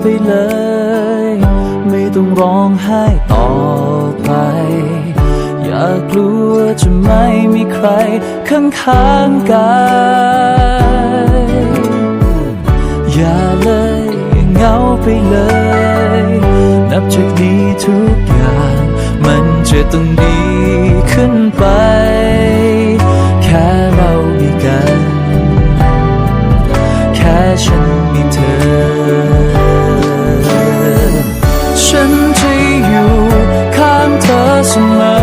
ไปเลย ไม่ต้องร้องไห้ต่อไป อย่ากลัวจะไม่มีใครข้างข้างกายอย่าเลยเหงาไปเลย นับจากนี้ทุกอย่าง มันจะต้องดีขึ้นไป เสมอ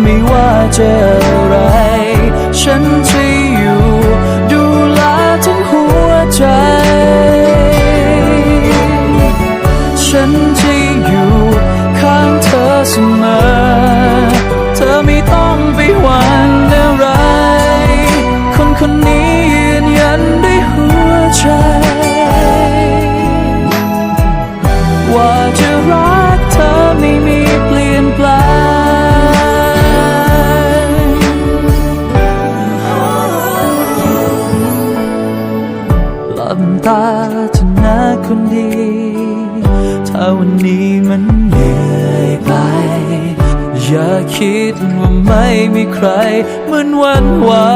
ไม่ว่าจะอะไร ฉันจะอยู่ ดูแลทั้งหัวใจ ฉันจะอยู่ข้างเธอเสมอ ตาเธอนะคนดี ถ้าวันนี้มันเหนื่อยไป อย่าคิดว่าไม่มีใครเหมือนวันวา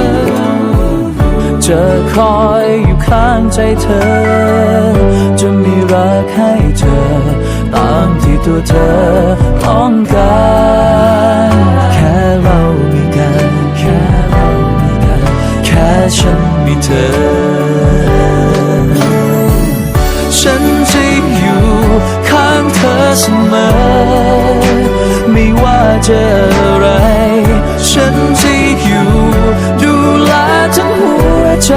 นจะคอยอยู่ข้างใจเธอ จะมีรักให้เธอ ตามที่ตัวเธอต้องการ เจออะไร ฉันจะอยู่ดูแลทั้งหัวใจ